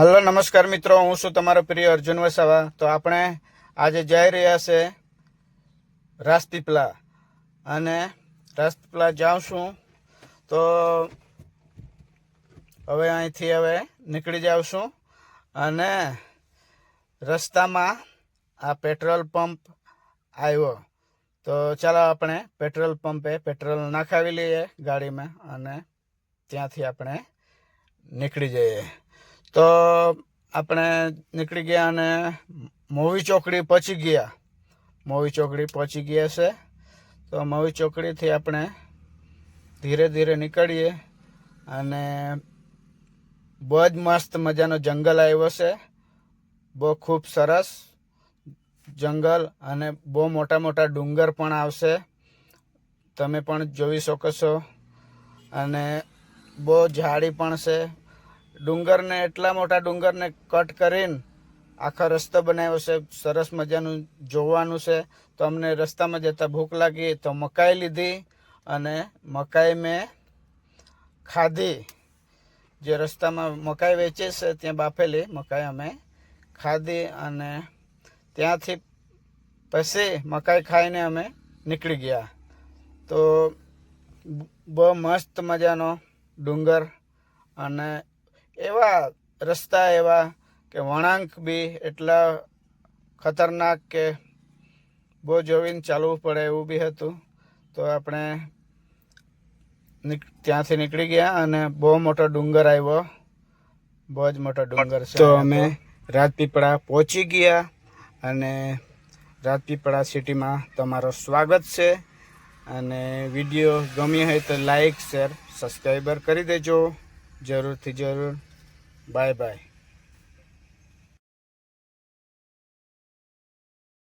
Hello, નમસ્કાર મિત્રો. હું છું તમારો પ્રિય અર્જુન વસાવા. તો આપણે આજે જઈ રહ્યા છે રાસ્તીપલા અને રાસ્તીપલા જાઉં છું. તો હવે અહીંથી હવે નીકળી જાઉં છું. અને રસ્તામાં આ પેટ્રોલ પંપ આવ્યો. તો ચાલો આપણે પેટ્રોલ પંપે પેટ્રોલ નાખાવી લઈએ ગાડીમાં અને ત્યાંથી આપણે નીકળી જઈએ. તો આપણે નીકળી ગયા અને મોવી ચોકડી પહોંચી ગયા. મોવી ચોકડી પહોંચી ગયા છે. તો મોવી ચોકડીથી આપણે ધીરે ધીરે નીકળીએ અને બહુ જ મસ્ત મજાનો જંગલ આવ્યો છે. બહુ ખૂબ સરસ જંગલ અને બહુ મોટા મોટા ડુંગર પણ આવશે. તમે પણ જોઈ શકો છો. અને બહુ ઝાડી પણ છે. ડુંગરને, એટલા મોટા ડુંગરને કટ કરીને આખો રસ્તો બનાવ્યો છે. સરસ મજાનું જોવાનું છે. તો અમને રસ્તામાં જતાં ભૂખ લાગી, તો મકાઈ લીધી અને મકાઈ મેં ખાધી. જે રસ્તામાં મકાઈ વેચે છે, ત્યાં બાફેલી મકાઈ અમે ખાધી અને ત્યાંથી પછી મકાઈ ખાઈને અમે નીકળી ગયા. તો બહુ મસ્ત મજાનો ડુંગર અને એવા રસ્તા એવા કે વળાંક બી એટલા ખતરનાક કે બહુ જોવીને ચાલવું પડે એવું બી હતું. તો આપણે ત્યાંથી નીકળી ગયા અને બહુ મોટો ડુંગર આવ્યો. બહુ જ મોટો ડુંગર છે તો અમે રાજપીપળા પહોંચી ગયા અને રાજપીપળા સિટીમાં તમારો સ્વાગત છે. અને વીડિયો ગમ્યો હોય તો લાઈક શેર સબસ્ક્રાઈબર કરી દેજો. જરૂરથી જરૂર. Bye bye.